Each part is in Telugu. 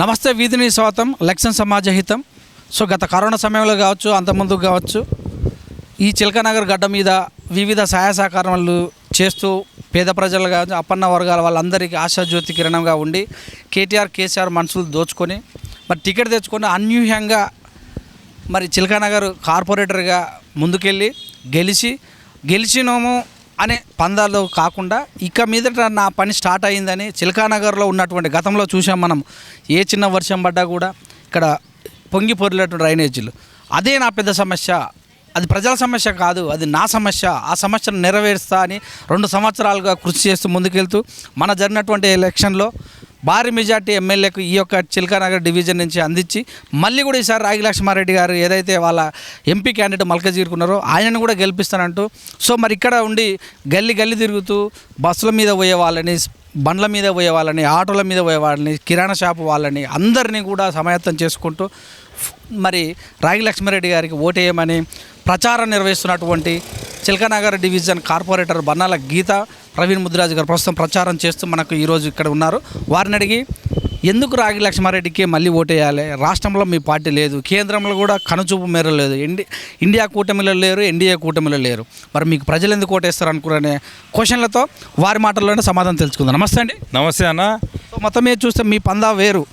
నమస్తే వీధిని స్వాతం లక్ష్యం సమాజ హితం. సో గత కరోనా సమయంలో కావచ్చు అంతకుముందు కావచ్చు ఈ చిలకనగర్ గడ్డ మీద వివిధ సహాయ సహకారాలు చేస్తూ పేద ప్రజలు కావచ్చు అప్పన్న వర్గాల వాళ్ళందరికీ ఆశాజ్యోతి కిరణంగా ఉండి కేటీఆర్ కేసీఆర్ మనసులు దోచుకొని మరి టికెట్ తెచ్చుకొని అన్యూహ్యంగా మరి చిలకానగర్ కార్పొరేటర్గా ముందుకెళ్ళి గెలిచి గెలిచినాము అనే పందాలు కాకుండా ఇక మీదట నా పని స్టార్ట్ అయిందని చిలకానగర్లో ఉన్నటువంటి గతంలో చూసాం మనం. ఏ చిన్న వర్షం పడ్డా కూడా ఇక్కడ పొంగి పొరిలేటువంటి డ్రైనేజీలు. అదే నా పెద్ద సమస్య. అది ప్రజల సమస్య కాదు అది నా సమస్య. ఆ సమస్యను నెరవేరుస్తా అని రెండు సంవత్సరాలుగా కృషి చేస్తూ ముందుకెళ్తూ మన జరిగినటువంటి ఎలక్షన్లో భారీ మెజార్టీ ఎమ్మెల్యేకు ఈ యొక్క చిలకానగర్ డివిజన్ నుంచి అందించి మళ్ళీ కూడా ఈసారి రాగి లక్ష్మారెడ్డి గారు ఏదైతే వాళ్ళ ఎంపీ క్యాండిడేట్ మల్కజీరుకున్నారో ఆయనను కూడా గెలిపిస్తానంటూ సో మరి ఇక్కడ ఉండి గల్లీ గల్లీ తిరుగుతూ బస్సుల మీద పోయే వాళ్ళని బండ్ల మీద పోయే వాళ్ళని ఆటోల మీద పోయే వాళ్ళని కిరాణా షాపు వాళ్ళని అందరినీ కూడా సమాయత్తం చేసుకుంటూ మరి రాగి లక్ష్మారెడ్డి గారికి ఓటేయమని ప్రచారం నిర్వహిస్తున్నటువంటి చిలకనగర్ డివిజన్ కార్పొరేటర్ బన్నాల గీత ప్రవీణ్ ముద్రాజు గారు ప్రస్తుతం ప్రచారం చేస్తూ మనకు ఈరోజు ఇక్కడ ఉన్నారు. వారిని అడిగి ఎందుకు రాగి లక్ష్మారెడ్డికి మళ్ళీ ఓటేయాలి? రాష్ట్రంలో మీ పార్టీ లేదు. కేంద్రంలో కూడా కనుచూపు మేర లేదు. ఇండి ఇండియా కూటమిలో లేరు ఎన్డీఏ కూటమిలో లేరు. మరి మీకు ప్రజలు ఎందుకు ఓటేస్తారు అనుకునే క్వశ్చన్లతో వారి మాటల్లోనే సమాధానం తెలుసుకుందాం. నమస్తే అండి. నమస్తే అన్న. మొత్తం మీద చూస్తే మీ పందా వేరు.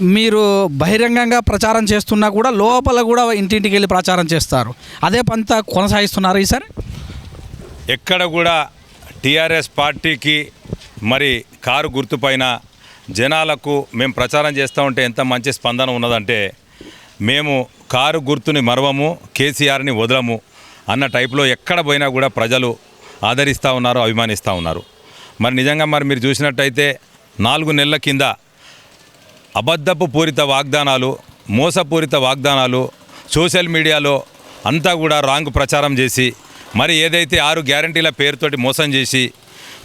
మీరు బహిరంగంగా ప్రచారం చేస్తున్నా కూడా లోపల కూడా ఇంటింటికి వెళ్ళి ప్రచారం చేస్తారు. అదే పంత కొనసాగిస్తున్నారు ఈసారి? ఎక్కడ కూడా టీఆర్ఎస్ పార్టీకి మరి కారు గుర్తుపైన జనాలకు మేము ప్రచారం చేస్తూ ఉంటే ఎంత మంచి స్పందన ఉన్నదంటే మేము కారు గుర్తుని మరవము కేసీఆర్ని వదలము అన్న టైప్లో ఎక్కడ పోయినా కూడా ప్రజలు ఆదరిస్తూ ఉన్నారు అభిమానిస్తూ ఉన్నారు. మరి నిజంగా మరి మీరు చూసినట్టయితే నాలుగు నెలల కింద అబద్ధపు పూరిత వాగ్దానాలు మోసపూరిత వాగ్దానాలు సోషల్ మీడియాలో అంతా కూడా రాంగ్ ప్రచారం చేసి మరి ఏదైతే ఆరు గ్యారంటీల పేరుతోటి మోసం చేసి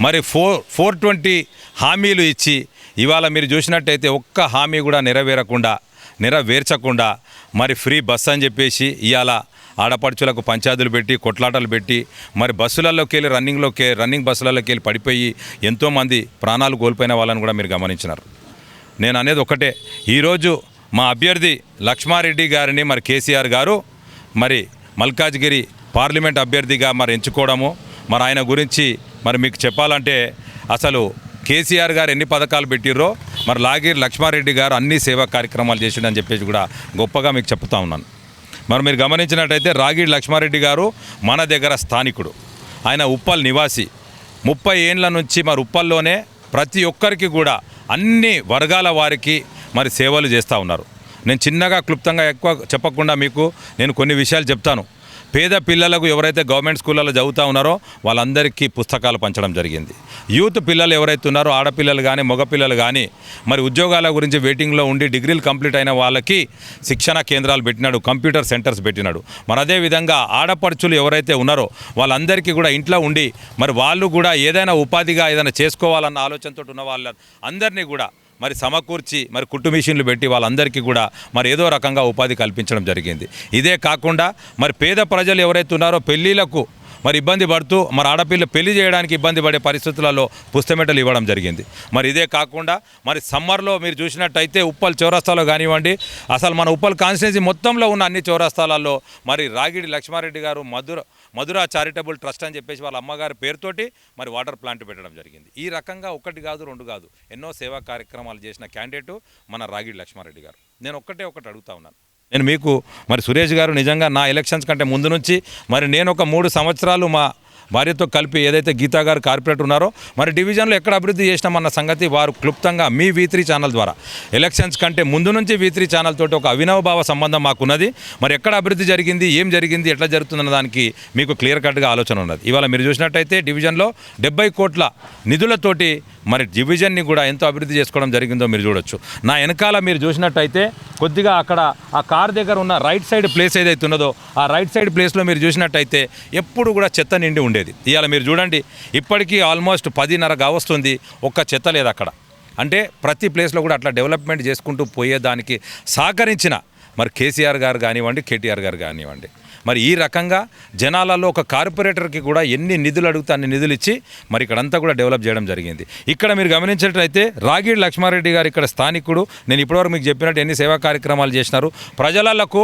మరి ఫోర్ ఫోర్ ట్వంటీ హామీలు ఇచ్చి ఇవాళ మీరు చూసినట్టయితే ఒక్క హామీ కూడా నెరవేరకుండా నెరవేర్చకుండా మరి ఫ్రీ బస్ అని చెప్పేసి ఇవాళ ఆడపడుచులకు పంచాయతీలు పెట్టి కొట్లాటలు పెట్టి మరి బస్సులలోకి వెళ్ళి రన్నింగ్లోకి రన్నింగ్ బస్సులలోకి వెళ్ళి పడిపోయి ఎంతోమంది ప్రాణాలు కోల్పోయిన వాళ్ళని కూడా మీరు గమనించినారు. నేను అనేది ఒకటే. ఈరోజు మా అభ్యర్థి లక్ష్మారెడ్డి గారిని మరి కేసీఆర్ గారు మరి మల్కాజ్గిరి పార్లమెంట్ అభ్యర్థిగా మరి ఎంచుకోవడము మరి ఆయన గురించి మరి మీకు చెప్పాలంటే అసలు కేసీఆర్ గారు ఎన్ని పథకాలు పెట్టిర్రో మరి లాగిరి లక్ష్మారెడ్డి గారు అన్ని సేవా కార్యక్రమాలు చేసిండని చెప్పేసి కూడా గొప్పగా మీకు చెప్తా ఉన్నాను. మరి మీరు గమనించినట్టయితే రాగిడి లక్ష్మారెడ్డి గారు మన దగ్గర స్థానికుడు. ఆయన ఉప్పల్ నివాసి. ముప్పై ఏండ్ల నుంచి మరి ఉప్పల్లోనే ప్రతి ఒక్కరికి కూడా అన్ని వర్గాల వారికి మరి సేవలు చేస్తూ ఉన్నారు. నేను చిన్నగా క్లుప్తంగా ఎక్కువ చెప్పకుండా మీకు నేను కొన్ని విషయాలు చెప్తాను. పేద పిల్లలకు ఎవరైతే గవర్నమెంట్ స్కూళ్ళలో చదువుతూ ఉన్నారో వాళ్ళందరికీ పుస్తకాలు పంచడం జరిగింది. యూత్ పిల్లలు ఎవరైతే ఉన్నారో ఆడపిల్లలు కానీ మగపిల్లలు కానీ మరి ఉద్యోగాల గురించి వెయిటింగ్లో ఉండి డిగ్రీలు కంప్లీట్ అయిన వాళ్ళకి శిక్షణ కేంద్రాలు పెట్టినాడు కంప్యూటర్ సెంటర్స్ పెట్టినాడు. మరి అదేవిధంగా ఆడపడుచులు ఎవరైతే ఉన్నారో వాళ్ళందరికీ కూడా ఇంట్లో ఉండి మరి వాళ్ళు కూడా ఏదైనా ఉపాధిగా ఏదైనా చేసుకోవాలన్న ఆలోచనతో ఉన్న వాళ్ళ అందరినీ కూడా మరి సమకూర్చి మరి కుట్టు మిషన్లు పెట్టి వాళ్ళందరికీ కూడా మరి ఏదో రకంగా ఉపాధి కల్పించడం జరిగింది. ఇదే కాకుండా మరి పేద ప్రజలు ఎవరైతే ఉన్నారో పెళ్ళిళ్ళకు మరి ఇబ్బంది పడుతూ మరి ఆడపిల్ల పెళ్ళి చేయడానికి ఇబ్బంది పడే పరిస్థితులలో పుస్తమెటలు ఇవ్వడం జరిగింది. మరి ఇదే కాకుండా మరి సమ్మర్లో మీరు చూసినట్టయితే ఉప్పల్ చౌరస్తాలో కానివ్వండి అసలు మన ఉప్పల్ కాన్స్టిట్యున్సీ మొత్తంలో ఉన్న అన్ని చౌరస్తాలలో మరి రాగిడి లక్ష్మారెడ్డి గారు మధుర మధుర చారిటబుల్ ట్రస్ట్ అని చెప్పేసి వాళ్ళ అమ్మగారి పేరుతోటి మరి వాటర్ ప్లాంట్ పెట్టడం జరిగింది. ఈ రకంగా ఒకటి కాదు రెండు కాదు ఎన్నో సేవా కార్యక్రమాలు చేసిన క్యాండిడేటు మన రాగిడి లక్ష్మారెడ్డి గారు. నేను ఒక్కటే ఒకటి అడుగుతా ఉన్నాను. నేను మీకు మరి సురేష్ గారు నిజంగా నా ఎలక్షన్స్ కంటే ముందు నుంచి మరి నేను ఒక మూడు సంవత్సరాలు మా భార్యతో కలిపి ఏదైతే గీతా గారు కార్పొరేటర్ ఉన్నారో మరి డివిజన్లో ఎక్కడ అభివృద్ధి చేసినామన్న సంగతి వారు క్లుప్తంగా మీ వీత్రీ ఛానల్ ద్వారా. ఎలక్షన్స్ కంటే ముందు నుంచి వీత్రీ ఛానల్ తోటి ఒక అవినవభావ సంబంధం మాకున్నది. మరి ఎక్కడ అభివృద్ధి జరిగింది ఏం జరిగింది ఎట్లా జరుగుతుందన్న దానికి మీకు క్లియర్ కట్గా ఆలోచన ఉన్నది. ఇవాళ మీరు చూసినట్టయితే డివిజన్లో డెబ్బై కోట్ల నిధులతోటి మరి డివిజన్ని కూడా ఎంతో అభివృద్ధి చేసుకోవడం జరిగిందో మీరు చూడొచ్చు. నా వెనకాల మీరు చూసినట్టయితే కొద్దిగా అక్కడ ఆ కార్ దగ్గర ఉన్న రైట్ సైడ్ ప్లేస్ ఏదైతే ఉన్నదో ఆ రైట్ సైడ్ ప్లేస్లో మీరు చూసినట్టయితే ఎప్పుడు కూడా చెత్త నిండి ఉండేది. ఇవాళ మీరు చూడండి ఇప్పటికీ ఆల్మోస్ట్ పదిన్నర కావస్తుంది ఒక్క చెత్త లేదు అక్కడ. అంటే ప్రతి ప్లేస్లో కూడా అట్లా డెవలప్మెంట్ చేసుకుంటూ పోయేదానికి సహకరించిన మరి కేసీఆర్ గారు కానివ్వండి కేటీఆర్ గారు కానివ్వండి. మరి ఈ రకంగా జనాలలో ఒక కార్పొరేటర్కి కూడా ఎన్ని నిధులు అడిగితే అన్ని నిధులు ఇచ్చి మరి ఇక్కడంతా కూడా డెవలప్ చేయడం జరిగింది. ఇక్కడ మీరు గమనించినట్లయితే రాగిడి లక్ష్మారెడ్డి గారు ఇక్కడ స్థానికుడు నేను ఇప్పటివరకు మీకు చెప్పినట్టు ఎన్ని సేవా కార్యక్రమాలు చేసినారు. ప్రజలకు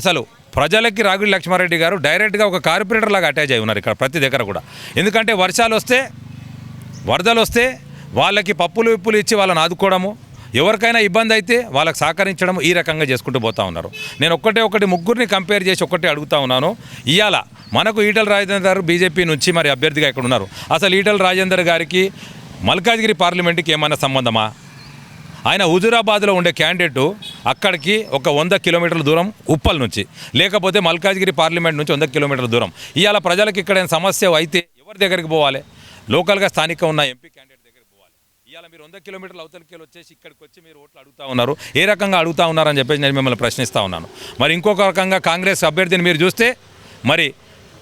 అసలు ప్రజలకి రాగుడి లక్ష్మారెడ్డి గారు డైరెక్ట్గా ఒక కార్పొరేటర్ లాగా అటాచ్ అయి ఉన్నారు ఇక్కడ ప్రతి దగ్గర కూడా. ఎందుకంటే వర్షాలు వస్తే వరదలు వస్తే వాళ్ళకి పప్పులు విప్పులు ఇచ్చి వాళ్ళని ఆదుకోవడము ఎవరికైనా ఇబ్బంది అయితే వాళ్ళకి సహకరించడం ఈ రకంగా చేసుకుంటూ పోతా ఉన్నారు. నేను ఒక్కటే ఒకటి ముగ్గురిని కంపేర్ చేసి ఒక్కటే అడుగుతా ఉన్నాను. ఇవాళ మనకు ఈటల రాజేందర్ గారు బీజేపీ నుంచి మరి అభ్యర్థిగా ఇక్కడ ఉన్నారు. అసలు ఈటల రాజేందర్ గారికి మల్కాజ్గిరి పార్లమెంట్కి ఏమైనా సంబంధమా? ఆయన హుజురాబాద్లో ఉండే క్యాండిడేట్ అక్కడికి ఒక వంద కిలోమీటర్ల దూరం ఉప్పల్ నుంచి. లేకపోతే మల్కాజ్గిరి పార్లమెంట్ నుంచి వంద కిలోమీటర్ల దూరం. ఇవాళ ప్రజలకు ఇక్కడ సమస్య అయితే ఎవరి దగ్గరికి పోవాలి? లోకల్గా స్థానిక ఉన్న ఎంపీ క్యాండిడేట్ దగ్గరికి పోవాలి. ఇవాళ మీరు వంద కిలోమీటర్ల అవతలికి వచ్చేసి ఇక్కడికి వచ్చి మీరు ఓట్లు అడుగుతా ఉన్నారు. ఏ రకంగా అడుగుతా ఉన్నారని చెప్పేసి నేను మిమ్మల్ని ప్రశ్నిస్తూ ఉన్నాను. మరి ఇంకొక రకంగా కాంగ్రెస్ అభ్యర్థిని మీరు చూస్తే మరి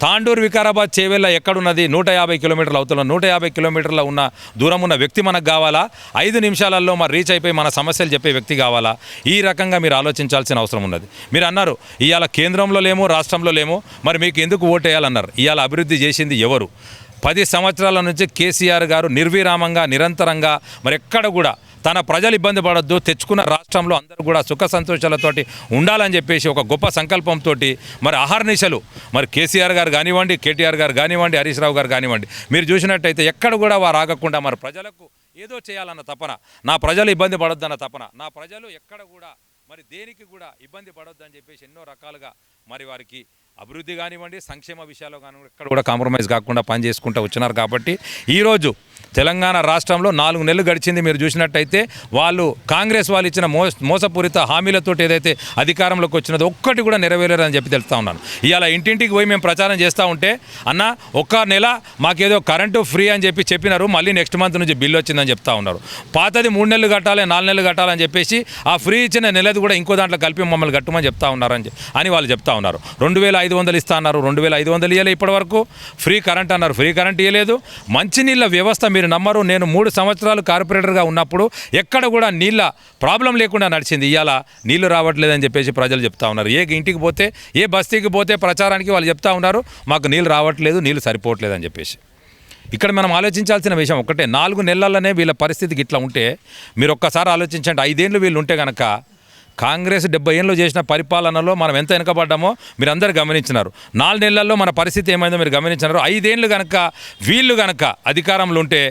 తాండూరు వికారాబాద్ చేవెళ్ళ ఎక్కడున్నది? నూట యాభై కిలోమీటర్లు అవుతున్న నూట యాభై కిలోమీటర్ల ఉన్న దూరం ఉన్న వ్యక్తి మనకు కావాలా? ఐదు నిమిషాలలో మరి రీచ్ అయిపోయి మన సమస్యలు చెప్పే వ్యక్తి కావాలా? ఈ రకంగా మీరు ఆలోచించాల్సిన అవసరం ఉన్నది. మీరు అన్నారు ఇవాళ కేంద్రంలో లేము రాష్ట్రంలో లేము మరి మీకు ఎందుకు ఓటేయాలన్నారు ఇవాళ అభివృద్ధి చేసింది ఎవరు? పది సంవత్సరాల నుంచి కేసీఆర్ గారు నిర్విరామంగా నిరంతరంగా మరి ఎక్కడ కూడా తన ప్రజలు ఇబ్బంది పడద్దు తెచ్చుకున్న రాష్ట్రంలో అందరూ కూడా సుఖ సంతోషాలతోటి ఉండాలని చెప్పేసి ఒక గొప్ప సంకల్పంతో మరి అహర్నిశలు మరి కేసీఆర్ గారు కానివ్వండి కేటీఆర్ గారు కానివ్వండి హరీష్ రావు గారు కానివ్వండి మీరు చూసినట్టయితే ఎక్కడ కూడా వారు ఆగకుండా మరి ప్రజలకు ఏదో చేయాలన్న తపన నా ప్రజలు ఇబ్బంది పడొద్దన్న తపన నా ప్రజలు ఎక్కడ కూడా మరి దేనికి కూడా ఇబ్బంది పడొద్దని చెప్పేసి ఎన్నో రకాలుగా మరి వారికి అభివృద్ధి కానివ్వండి సంక్షేమ విషయాల్లో కానివ్వండి ఎక్కడ కూడా కాంప్రమైజ్ కాకుండా పని చేసుకుంటూ వచ్చినారు కాబట్టి ఈరోజు తెలంగాణ రాష్ట్రంలో నాలుగు నెలలు గడిచింది మీరు చూసినట్టయితే వాళ్ళు కాంగ్రెస్ వాళ్ళు ఇచ్చిన మో మోసపూరిత హామీలతో ఏదైతే అధికారంలోకి వచ్చినదో ఒక్కటి కూడా నెరవేరని చెప్పి తెలుస్తా ఉన్నాను. ఇవాళ ఇంటింటికి పోయి మేము ప్రచారం చేస్తూ ఉంటే అన్న ఒక్క నెల మాకేదో కరెంటు ఫ్రీ అని చెప్పి చెప్పినారు మళ్ళీ నెక్స్ట్ మంత్ నుంచి బిల్లు వచ్చిందని చెప్తా ఉన్నారు. పాతది మూడు నెలలు కట్టాలి నాలుగు నెలలు కట్టాలని చెప్పేసి ఆ ఫ్రీ ఇచ్చిన నెలది కూడా ఇంకో దాంట్లో కలిపి మమ్మల్ని కట్టమని చెప్తా ఉన్నారని అని వాళ్ళు చెప్తా ఉన్నారు. రెండు వేల ఐదు వందలు ఇస్తా అన్నారు. రెండు వేల ఐదు వందలు ఇవ్వలే ఇప్పటి వరకు ఫ్రీ కరెంట్ అన్నారు. ఫ్రీ కరెంట్ ఇవ్వలేదు మంచినీళ్ళ వ్యవస్థ మీరు నమ్మరు. నేను మూడు సంవత్సరాలు కార్పొరేటర్గా ఉన్నప్పుడు ఎక్కడ కూడా నీళ్ళ ప్రాబ్లం లేకుండా నడిచింది. ఇవాళ నీళ్ళు రావట్లేదని చెప్పేసి ప్రజలు చెప్తా ఉన్నారు. ఏ ఇంటికి పోతే ఏ బస్తీకి పోతే ప్రచారానికి వాళ్ళు చెప్తా ఉన్నారు. మాకు నీళ్ళు రావట్లేదు నీళ్ళు సరిపోవట్లేదు అని చెప్పేసి. ఇక్కడ మనం ఆలోచించాల్సిన విషయం ఒకటే నాలుగు నెలలనే వీళ్ళ పరిస్థితికి ఇట్లా ఉంటే మీరు ఒక్కసారి ఆలోచించండి. ఐదేళ్ళు వీళ్ళు ఉంటే కనుక కాంగ్రెస్ డెబ్బై ఏళ్ళు చేసిన పరిపాలనలో మనం ఎంత వెనకబడ్డామో మీరు అందరు గమనించినారు. నాలుగు నెలల్లో మన పరిస్థితి ఏమైందో మీరు గమనించినారు. ఐదేళ్ళు కనుక వీళ్ళు కనుక అధికారంలో ఉంటే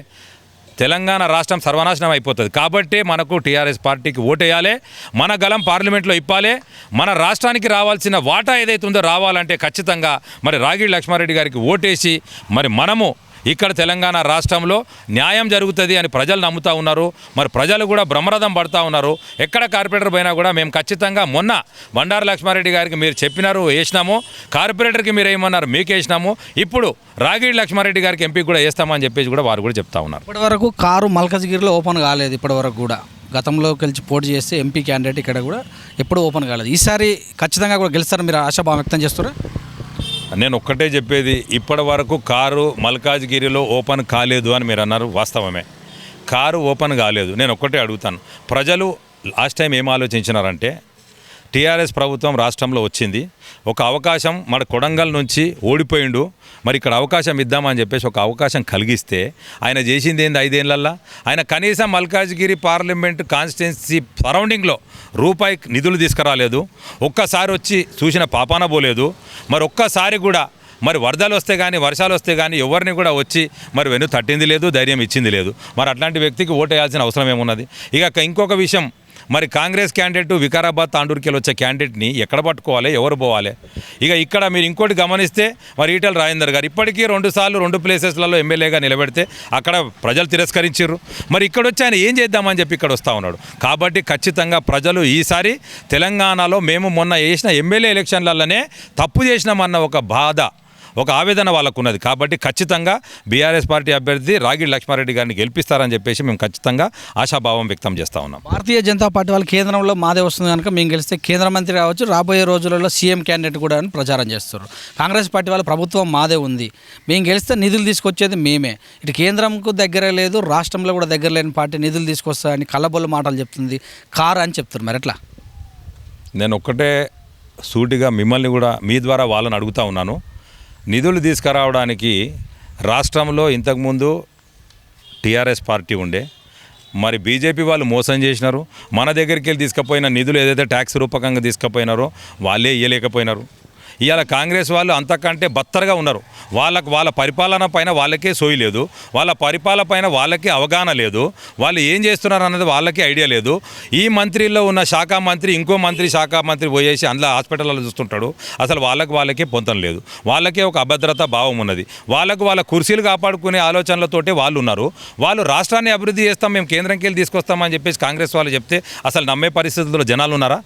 తెలంగాణ రాష్ట్రం సర్వనాశనం అయిపోతుంది. కాబట్టే మనకు టీఆర్ఎస్ పార్టీకి ఓటేయాలి మన గలం పార్లమెంట్లో ఇప్పాలి మన రాష్ట్రానికి రావాల్సిన వాటా ఏదైతే ఉందో రావాలంటే ఖచ్చితంగా మరి రాగిడి లక్ష్మారెడ్డి గారికి ఓటేసి మరి మనము ఇక్కడ తెలంగాణ రాష్ట్రంలో న్యాయం జరుగుతుంది అని ప్రజలు నమ్ముతా ఉన్నారు. మరి ప్రజలు కూడా బ్రహ్మరథం పడతా ఉన్నారు. ఎక్కడ కార్పొరేటర్ పోయినా కూడా మేము ఖచ్చితంగా మొన్న బండారు లక్ష్మారెడ్డి గారికి మీరు చెప్పినారు వేసినాము. కార్పొరేటర్కి మీరు ఏమన్నారు మీకు వేసినాము. ఇప్పుడు రాగిడి లక్ష్మారెడ్డి గారికి ఎంపీ కూడా వేస్తామని చెప్పేసి కూడా వారు కూడా చెప్తా ఉన్నారు. ఇప్పటి వరకు కారు మల్కజ్గిరిలో ఓపెన్ కాలేదు ఇప్పటి వరకు కూడా. గతంలో కలిసి పోటీ చేస్తే ఎంపీ క్యాండిడేట్ ఇక్కడ కూడా ఎప్పుడు ఓపెన్ కాలేదు. ఈసారి ఖచ్చితంగా కూడా గెలుస్తారని మీరు ఆశాభావం వ్యక్తం చేస్తారా నేను ఒక్కటే చెప్పేది ఇప్పటి వరకు కారు మల్కాజ్గిరిలో ఓపెన్ కాలేదు అని మీరు అన్నారు వాస్తవమే. కారు ఓపెన్ కాలేదు నేను ఒక్కటే అడుగుతాను. ప్రజలు లాస్ట్ టైం ఏం ఆలోచించినారంటే టీఆర్ఎస్ ప్రభుత్వం రాష్ట్రంలో వచ్చింది. ఒక అవకాశం మన కొడంగల్ నుంచి ఓడిపోయిండు. మరి ఇక్కడ అవకాశం ఇద్దామని చెప్పేసి ఒక అవకాశం కలిగిస్తే ఆయన చేసింది ఏంది ఐదేళ్ళల్లా? ఆయన కనీసం మల్కాజ్గిరి పార్లమెంట్ కాన్స్టిట్యున్సీ సరౌండింగ్లో రూపాయి నిధులు తీసుకురాలేదు. ఒక్కసారి వచ్చి చూసిన పాపాన పోలేదు. మరి ఒక్కసారి కూడా మరి వరదలు వస్తే కానీ వర్షాలు వస్తే కానీ ఎవరిని కూడా వచ్చి మరి వెను తట్టింది లేదు ధైర్యం ఇచ్చింది లేదు. మరి అట్లాంటి వ్యక్తికి ఓటేయాల్సిన అవసరం ఏమున్నది? ఇక ఇంకొక విషయం మరి కాంగ్రెస్ క్యాండిడేట్ వికారాబాద్ తాండూరుకెళ్ళి వచ్చే క్యాండిడేట్ని ఎక్కడ పట్టుకోవాలి? ఎవరు పోవాలి? ఇక ఇక్కడ మీరు ఇంకోటి గమనిస్తే మరి ఈటల రాజేందర్ గారు ఇప్పటికీ రెండు సార్లు రెండు ప్లేసెస్లలో ఎమ్మెల్యేగా నిలబెడితే అక్కడ ప్రజలు తిరస్కరించారు మరి ఇక్కడ వచ్చి ఆయన ఏం చేద్దామని చెప్పి ఇక్కడ వస్తూ ఉన్నాడు. కాబట్టి ఖచ్చితంగా ప్రజలు ఈసారి తెలంగాణలో మేము మొన్న వేసిన ఎమ్మెల్యే ఎలక్షన్లలోనే తప్పు చేసినామన్న ఒక బాధ ఒక ఆవేదన వాళ్ళకు ఉన్నది కాబట్టి ఖచ్చితంగా బీఆర్ఎస్ పార్టీ అభ్యర్థి రాగిడి లక్ష్మారెడ్డి గారిని గెలిపిస్తారని చెప్పేసి మేము ఖచ్చితంగా ఆశాభావం వ్యక్తం చేస్తూ ఉన్నాం. భారతీయ జనతా పార్టీ వాళ్ళు కేంద్రంలో మాదే వస్తుంది కనుక మేము గెలిస్తే కేంద్ర మంత్రి కావచ్చు రాబోయే రోజులలో సీఎం క్యాండిడేట్ కూడా అని ప్రచారం చేస్తారు. కాంగ్రెస్ పార్టీ వాళ్ళ ప్రభుత్వం మాదే ఉంది. మేము గెలిస్తే నిధులు తీసుకొచ్చేది మేమే. ఇటు కేంద్రంకు దగ్గర లేదు రాష్ట్రంలో కూడా దగ్గర లేని పార్టీ నిధులు తీసుకొస్తా అని కళ్ళబొల్లు మాటలు చెప్తుంది. కారు అని చెప్తారు మరి ఎట్లా? నేను ఒక్కటే సూటిగా మిమ్మల్ని కూడా మీ ద్వారా వాళ్ళని అడుగుతా ఉన్నాను. నిధులు తీసుకురావడానికి రాష్ట్రంలో ఇంతకుముందు టీఆర్ఎస్ పార్టీ ఉండే మరి బీజేపీ వాళ్ళు మోసం చేసినారు. మన దగ్గరికి వెళ్ళి తీసుకుపోయిన నిధులు ఏదైతే ట్యాక్స్ రూపకంగా తీసుకుపోయినారో వాళ్ళే ఇయ్యలేకపోయినారు. ఇవాళ కాంగ్రెస్ వాళ్ళు అంతకంటే బత్తరగా ఉన్నారు. వాళ్ళకు వాళ్ళ పరిపాలన పైన వాళ్ళకే సోయి లేదు. వాళ్ళ పరిపాలన పైన వాళ్ళకే అవగాహన లేదు. వాళ్ళు ఏం చేస్తున్నారు అన్నది వాళ్ళకే ఐడియా లేదు. ఈ మంత్రిలో ఉన్న శాఖ మంత్రి ఇంకో మంత్రి శాఖ మంత్రి పోయేసి అందులో హాస్పిటల్లో చూస్తుంటాడు. అసలు వాళ్ళకి వాళ్ళకే పొంతం లేదు. వాళ్ళకే ఒక అభద్రత భావం ఉన్నది. వాళ్ళకు వాళ్ళ కుర్చీలు కాపాడుకునే ఆలోచనలతోటే వాళ్ళు ఉన్నారు. వాళ్ళు రాష్ట్రాన్ని అభివృద్ధి చేస్తాం మేము కేంద్రంకి వెళ్ళి తీసుకొస్తామని చెప్పేసి కాంగ్రెస్ వాళ్ళు చెప్తే అసలు నమ్మే పరిస్థితుల్లో జనాలు ఉన్నారా?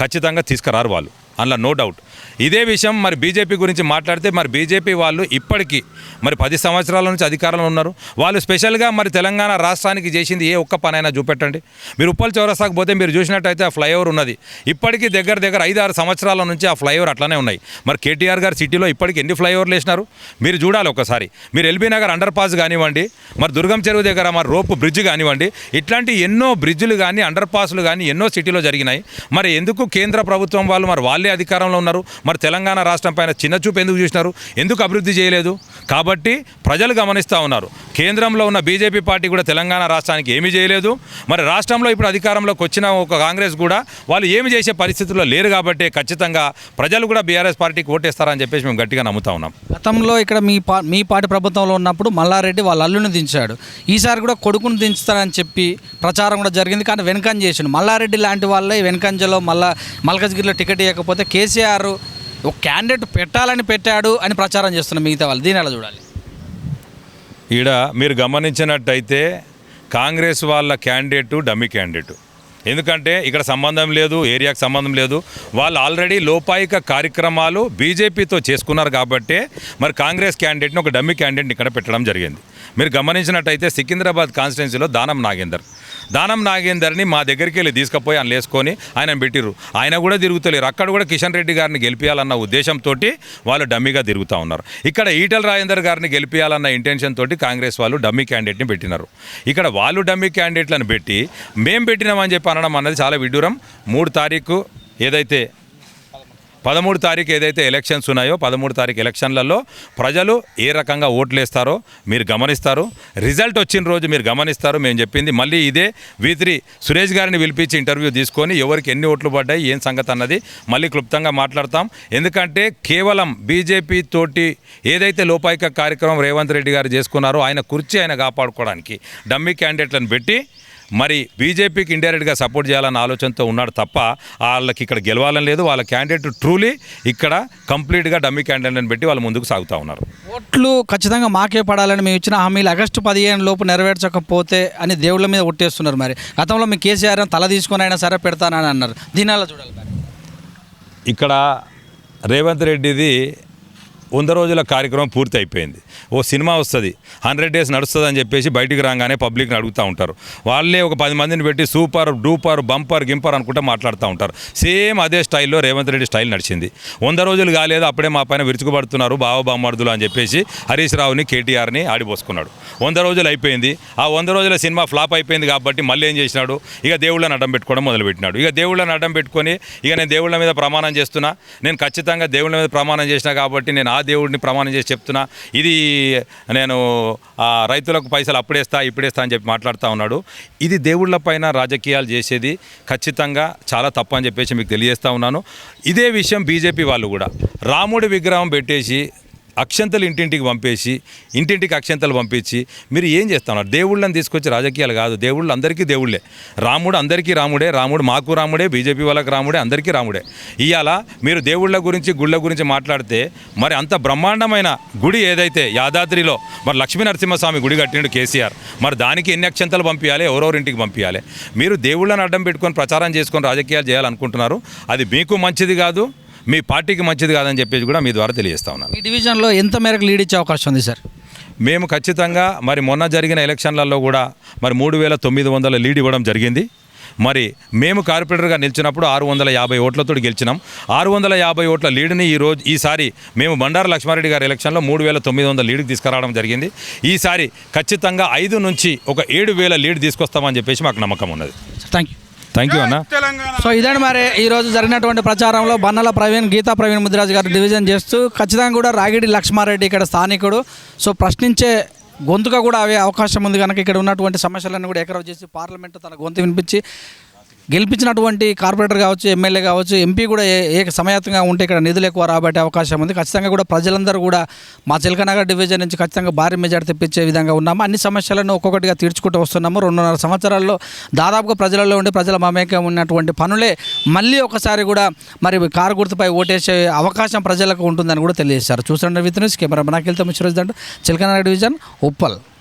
ఖచ్చితంగా తీసుకురారు వాళ్ళు. అందులో నో డౌట్. ఇదే విషయం మరి బీజేపీ గురించి మాట్లాడితే మరి బీజేపీ వాళ్ళు ఇప్పటికీ మరి పది సంవత్సరాల నుంచి అధికారంలో ఉన్నారు. వాళ్ళు స్పెషల్గా మరి తెలంగాణ రాష్ట్రానికి చేసింది ఏ ఒక్క పనైనా చూపెట్టండి. మీరు ఉప్పల్ చౌరస్తాకు పోతే మీరు చూసినట్టయితే ఆ ఫ్లైఓవర్ ఉన్నది. ఇప్పటికీ దగ్గర దగ్గర ఐదు ఆరు సంవత్సరాల నుంచి ఆ ఫ్లైఓవర్ అట్లనే ఉన్నాయి. మరి కేటీఆర్ గారు సిటీలో ఇప్పటికి ఎన్ని ఫ్లైఓవర్లు వేసినారు? మీరు చూడాలి ఒకసారి. మీరు ఎల్బీ నగర్ అండర్ పాస్ కానివ్వండి మరి దుర్గం చెరువు దగ్గర మరి రోప్ బ్రిడ్జ్ కానివ్వండి ఇట్లాంటి ఎన్నో బ్రిడ్జ్లు కానీ అండర్ పాస్లు కానీ ఎన్నో సిటీలో జరిగినాయి. మరి ఎందుకు కేంద్ర ప్రభుత్వం వాళ్ళు మరి వాళ్ళే అధికారంలో ఉన్నారు? మరి తెలంగాణ రాష్ట్రం పైన చిన్న చూపు ఎందుకు చూసినారు? ఎందుకు అభివృద్ధి చేయలేదు? కాబట్టి ప్రజలు గమనిస్తూ ఉన్నారు. కేంద్రంలో ఉన్న బీజేపీ పార్టీ కూడా తెలంగాణ రాష్ట్రానికి ఏమీ చేయలేదు. మరి రాష్ట్రంలో ఇప్పుడు అధికారంలోకి వచ్చిన ఒక కాంగ్రెస్ కూడా వాళ్ళు ఏమి చేసే పరిస్థితుల్లో లేరు కాబట్టి ఖచ్చితంగా ప్రజలు కూడా బీఆర్ఎస్ పార్టీకి ఓటేస్తారని చెప్పేసి మేము గట్టిగా నమ్ముతా ఉన్నాం. గతంలో ఇక్కడ మీ పా మీ పార్టీ ప్రభుత్వంలో ఉన్నప్పుడు మల్లారెడ్డి వాళ్ళ అల్లుని దించాడు. ఈసారి కూడా కొడుకును దించుతారని చెప్పి ప్రచారం కూడా జరిగింది. కానీ వెనకంజ చేసిండు. మల్లారెడ్డి లాంటి వాళ్ళే వెనకంజలో మళ్ళా మల్కజ్గిరిలో టికెట్ ఇవ్వకపోతే కేసీఆర్ ఒక క్యాండిడేట్ పెట్టాలని పెట్టాడు అని ప్రచారం చేస్తున్న మిగతా వాళ్ళు. దీని ఎలా చూడాలి? ఈడ మీరు గమనించినట్టయితే కాంగ్రెస్ వాళ్ళ క్యాండిడేటు డమ్మి క్యాండిడేటు. ఎందుకంటే ఇక్కడ సంబంధం లేదు ఏరియాకి సంబంధం లేదు. వాళ్ళు ఆల్రెడీ లోపాయిక కార్యక్రమాలు బీజేపీతో చేసుకున్నారు కాబట్టి మరి కాంగ్రెస్ క్యాండిడేట్ని ఒక డమ్మి క్యాండిడేట్ని ఇక్కడ పెట్టడం జరిగింది. మీరు గమనించినట్టయితే సికింద్రాబాద్ కాన్స్టిట్యున్సీలో దానం నాగేందర్. దానం నాగేందర్ని మా దగ్గరికి వెళ్ళి తీసుకుపోయి ఆయన వేసుకొని ఆయన పెట్టిరు ఆయన కూడా తిరుగుతలేరు. అక్కడ కూడా కిషన్ రెడ్డి గారిని గెలిపించాలన్న ఉద్దేశంతో వాళ్ళు డమ్మీగా తిరుగుతూ ఉన్నారు. ఇక్కడ ఈటల రాజేందర్ గారిని గెలిపించాలన్న ఇంటెన్షన్ తోటి కాంగ్రెస్ వాళ్ళు డమ్మీ క్యాండిడేట్ని పెట్టినారు. ఇక్కడ వాళ్ళు డమ్మీ క్యాండిడేట్లను పెట్టి మేము పెట్టినామని చెప్పి అనడం అన్నది చాలా విడ్డూరం. మూడు తారీఖు ఏదైతే పదమూడు తారీఖు ఏదైతే ఎలక్షన్స్ ఉన్నాయో పదమూడు తారీఖు ఎలక్షన్లలో ప్రజలు ఏ రకంగా ఓట్లు వేస్తారో మీరు గమనిస్తారు. రిజల్ట్ వచ్చిన రోజు మీరు గమనిస్తారు మేము చెప్పింది. మళ్ళీ ఇదే వీత్రి సురేష్ గారిని పిలిపించి ఇంటర్వ్యూ తీసుకొని ఎవరికి ఎన్ని ఓట్లు పడ్డాయి ఏం సంగతి అన్నది మళ్ళీ క్లుప్తంగా మాట్లాడతాం. ఎందుకంటే కేవలం బీజేపీ తోటి ఏదైతే లోపాయిక కార్యక్రమం రేవంత్ రెడ్డి గారు చేసుకున్నారో ఆయన కుర్చీ ఆయన కాపాడుకోవడానికి డమ్మీ క్యాండిడేట్లను పెట్టి మరి బీజేపీకి ఇండైరెక్ట్గా సపోర్ట్ చేయాలన్న ఆలోచనతో ఉన్నాడు తప్ప వాళ్ళకి ఇక్కడ గెలవాలని లేదు. వాళ్ళ క్యాండిడేట్ ట్రూలీ ఇక్కడ కంప్లీట్గా డమ్మీ క్యాండిడేట్ని పెట్టి వాళ్ళు ముందుకు సాగుతూ ఉన్నారు. ఓట్లు ఖచ్చితంగా మాకే పడాలని మేము ఇచ్చిన హామీలు ఆగస్టు పదిహేను లోపు నెరవేర్చకపోతే అని దేవుళ్ళ మీద ఒట్టేస్తున్నారు మరి. గతంలో మీ కేసీఆర్ తల తీసుకొని అయినా సరే పెడతానని అన్నారు. దీని ఎలా చూడాలి మరి? ఇక్కడ రేవంత్ రెడ్డిది వంద రోజుల కార్యక్రమం పూర్తి అయిపోయింది ఓ సినిమా వస్తుంది. హండ్రెడ్ డేస్ నడుస్తుంది అని చెప్పేసి బయటికి రాగానే పబ్లిక్ని అడుగుతూ ఉంటారు. వాళ్ళే ఒక పది మందిని పెట్టి సూపర్ డూపర్ బంపర్ గింపర్ అనుకుంటే మాట్లాడుతూ ఉంటారు. సేమ్ అదే స్టైల్లో రేవంత్ రెడ్డి స్టైల్ నడిచింది. వంద రోజులు కాలేదు అప్పుడే మా పైన విరుచుకుపడుతున్నారు బావ బామ్మర్దులు అని చెప్పేసి హరీష్ రావుని కేటీఆర్ని ఆడిపోసుకున్నాడు. వంద రోజులు అయిపోయింది. ఆ వంద రోజుల సినిమా ఫ్లాప్ అయిపోయింది కాబట్టి మళ్ళీ ఏం చేసినాడు? ఇక దేవుళ్ళని అడ్డం పెట్టుకోవడం మొదలుపెట్టినాడు. ఇక దేవుళ్ళని అడ్డం పెట్టుకొని ఇక నేను దేవుళ్ళ మీద ప్రమాణం చేస్తున్నా. నేను ఖచ్చితంగా దేవుళ్ళ మీద ప్రమాణం చేసినా కాబట్టి నేను ఆ దేవుడిని ప్రమాణం చేసి చెప్తున్నా. ఇది నేను రైతులకు పైసలు అప్పుడేస్తా ఇప్పుడేస్తా అని చెప్పి మాట్లాడుతూ ఉన్నాడు. ఇది దేవుళ్ళ పైన రాజకీయాలు చేసేది ఖచ్చితంగా చాలా తప్పు అని చెప్పేసి మీకు తెలియజేస్తా ఉన్నాను. ఇదే విషయం బీజేపీ వాళ్ళు కూడా. రాముడి విగ్రహం పెట్టేసి అక్షంతలు ఇంటింటికి పంపేసి ఇంటింటికి అక్షంతలు పంపించి మీరు ఏం చేస్తున్నారు? దేవుళ్ళని తీసుకొచ్చి రాజకీయాలు కాదు. దేవుళ్ళు అందరికీ దేవుళ్ళే. రాముడు అందరికీ రాముడే రాముడు మాకు రాముడే బీజేపీ వాళ్ళకి రాముడే అందరికీ రాముడే. ఇవాళ మీరు దేవుళ్ళ గురించి గుళ్ళ గురించి మాట్లాడితే మరి అంత బ్రహ్మాండమైన గుడి ఏదైతే యాదాద్రిలో మరి లక్ష్మీ నరసింహస్వామి గుడి కట్టిండు కేసీఆర్ మరి దానికి ఎన్ని అక్షంతలు పంపించాలి ఎవరెవరింటికి పంపించాలి మీరు దేవుళ్ళని అడ్డం పెట్టుకొని ప్రచారం చేసుకొని రాజకీయాలు చేయాలనుకుంటున్నారు. అది మీకు మంచిది కాదు మీ పార్టీకి మంచిది కాదని చెప్పేసి కూడా మీ ద్వారా తెలియజేస్తా ఉన్నాను. మీ డివిజన్లో ఎంత మేరకు లీడ్ ఇచ్చే అవకాశం ఉంది సార్? మేము ఖచ్చితంగా మరి మొన్న జరిగిన ఎలక్షన్లలో కూడా మరి మూడు వేల తొమ్మిది వందల లీడ్ ఇవ్వడం జరిగింది. మరి మేము కార్పొరేటర్గా నిలిచినప్పుడు ఆరు వందల యాభై ఓట్లతో గెలిచినాం. ఆరు వందల యాభై ఓట్ల లీడ్ని ఈ రోజు ఈసారి మేము బండారు లక్ష్మారెడ్డి గారి ఎలక్షన్లో మూడు వేల తొమ్మిది వందల లీడ్కి తీసుకురావడం జరిగింది. ఈసారి ఖచ్చితంగా ఐదు నుంచి ఒక ఏడు వేల లీడ్ తీసుకొస్తామని చెప్పేసి మాకు నమ్మకం ఉన్నది. థ్యాంక్ యూ థ్యాంక్ యూ అన్న. సో ఇదండి మరి ఈరోజు జరిగినటువంటి ప్రచారంలో బన్నల ప్రవీణ్ గీతా ప్రవీణ్ ముదిరాజు గారు డివిజన్ చేస్తూ ఖచ్చితంగా కూడా రాగిడి లక్ష్మారెడ్డి ఇక్కడ స్థానికుడు. సో ప్రశ్నించే గొంతుగా కూడా అవే అవకాశం ఉంది కనుక ఇక్కడ ఉన్నటువంటి సమస్యలన్నీ కూడా ఎకరవ్ చేసి పార్లమెంటు తన గొంతు వినిపించి గెలిపించినటువంటి కార్పొరేటర్ కావచ్చు ఎమ్మెల్యే కావచ్చు ఎంపీ కూడా ఏ ఏ ఉంటే ఇక్కడ నిధులు ఎక్కువ రాబట్టే అవకాశం ఉంది. ఖచ్చితంగా కూడా ప్రజలందరూ కూడా మా చిలకనగర్ డివిజన్ నుంచి ఖచ్చితంగా భారీ మెజార్టీ తెప్పించే విధంగా ఉన్నాము. అన్ని సమస్యలను ఒక్కొక్కటిగా తీర్చుకుంటూ వస్తున్నాము. రెండున్నర సంవత్సరాల్లో దాదాపుగా ప్రజలలో ఉండి ప్రజల మమేకం ఉన్నటువంటి పనులే మళ్ళీ ఒకసారి కూడా మరి కారు గుర్తుపై ఓటేసే అవకాశం ప్రజలకు ఉంటుందని కూడా తెలియజేశారు. చూసిన విత్ న్యూస్ కెమెరా మనకెళ్తే ముచ్చిరోజు చిలకనగర్ డివిజన్ ఉప్పల్.